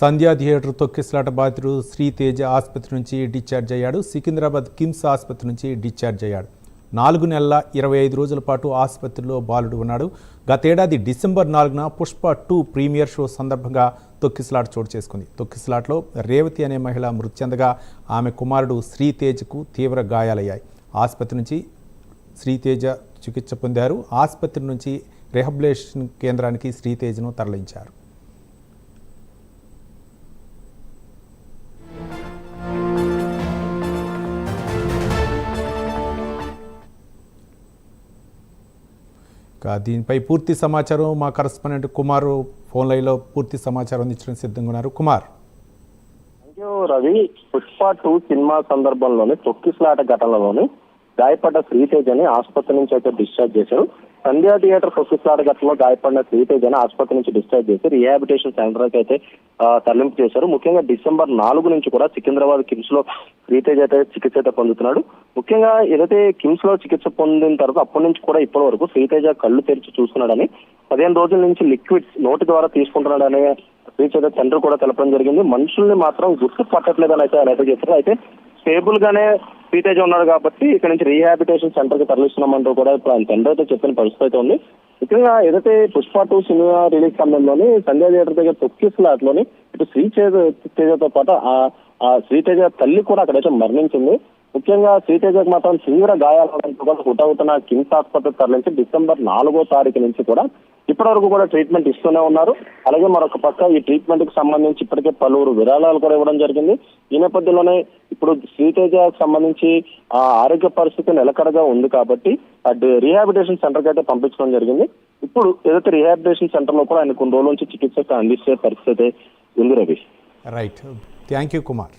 సంధ్యా theatre తొక్కిసలాట బాధితుడు శ్రీతేజ ఆసుపత్రి నుంచి డిశ్చార్జ్ అయ్యాడు. సికింద్రాబాద్ కిమ్స్ ఆసుపత్రి నుంచి డిశ్చార్జ్ అయ్యాడు. నాలుగు నెలల ఇరవై ఐదు రోజుల పాటు ఆసుపత్రిలో బాలుడు ఉన్నాడు. గతేడాది డిసెంబర్ నాలుగున పుష్ప టూ ప్రీమియర్ షో సందర్భంగా తొక్కిసలాట చోటు చేసుకుంది. తొక్కిసలాట్లో రేవతి అనే మహిళ మృతి చెందగా ఆమె కుమారుడు శ్రీతేజ్కు తీవ్ర గాయాలయ్యాయి. ఆసుపత్రి నుంచి శ్రీతేజ చికిత్స పొందారు. ఆసుపత్రి నుంచి రిహబిలేషన్ కేంద్రానికి శ్రీతేజ్ను తరలించారు. దీనిపై పూర్తి సమాచారం మా కరస్పాండెంట్ కుమార్ ఫోన్ లైన్లో పూర్తి సమాచారం అందించడం సిద్ధంగా ఉన్నారు. కుమార్. రవి. పుష్ప టూ సినిమా సందర్భంలోనే తొక్కిసలాట ఘటనలోని గాయపడ్డ శ్రీతేజని ఆసుపత్రి నుంచి అయితే డిశ్చార్జ్ చేశారు. సంధ్యా థియేటర్ తొక్కిసలాట ఘటనలో గాయపడిన శ్రీతేజని ఆసుపత్రి నుంచి డిశ్చార్జ్ చేసి రిహాబిటేషన్ సెంటర్కి అయితే తరలింపు చేశారు. ముఖ్యంగా డిసెంబర్ నాలుగు నుంచి కూడా సికింద్రాబాద్ కిమ్స్లో శ్రీతేజ్ అయితే చికిత్స అయితే పొందుతున్నాడు. ముఖ్యంగా ఏదైతే కిమ్స్లో చికిత్స పొందిన తర్వాత అప్పటి నుంచి కూడా ఇప్పటి వరకు శ్రీతేజ కళ్ళు తెరిచి చూస్తున్నాడని పదిహేను రోజుల నుంచి లిక్విడ్స్ నోటి ద్వారా తీసుకుంటున్నాడనే శ్రీచేత తండ్రి కూడా తెలపడం జరిగింది. మనుషుల్ని మాత్రం గుర్తు పట్టట్లేదని అయితే ఆయన అయితే చెప్పారు. అయితే స్టేబుల్ గానే శ్రీతేజ ఉన్నాడు కాబట్టి ఇక్కడ నుంచి రీహాబిటేషన్ సెంటర్కి తరలిస్తున్నామంటూ కూడా ఇప్పుడు ఆయన తండ్రి అయితే చెప్పిన పరిస్థితి అయితే ఉంది. ముఖ్యంగా ఏదైతే పుష్ప టూ సినిమా రిలీజ్ సమయంలోని సంధ్యా థియేటర్ దగ్గర తొక్కిస్లాట్లోని ఇటు శ్రీచేజ తేజతో పాటు ఆ శ్రీతేజ తల్లి కూడా అక్కడైతే మరణించింది. ముఖ్యంగా శ్రీతేజకు మాత్రం తీవ్ర గాయాలతో కూడా హుటవుతున్న కిమ్స్ ఆసుపత్రి తరలించి డిసెంబర్ నాలుగో తారీఖు నుంచి కూడా ఇప్పటి వరకు కూడా ట్రీట్మెంట్ ఇస్తూనే ఉన్నారు. అలాగే మరొక పక్క ఈ ట్రీట్మెంట్కి సంబంధించి ఇప్పటికే పలువురు విరాళాలు కూడా ఇవ్వడం జరిగింది. ఈ నేపథ్యంలోనే ఇప్పుడు శ్రీతేజకు సంబంధించి ఆ ఆరోగ్య పరిస్థితి నిలకడగా ఉంది కాబట్టి ఆ రీహాబిటేషన్ సెంటర్కి అయితే పంపించడం జరిగింది. ఇప్పుడు ఏదైతే రీహాబిటేషన్ సెంటర్లో కూడా ఆయన కొన్ని రోజుల నుంచి చికిత్స అందించే పరిస్థితి ఉంది Ravi right thank you Kumar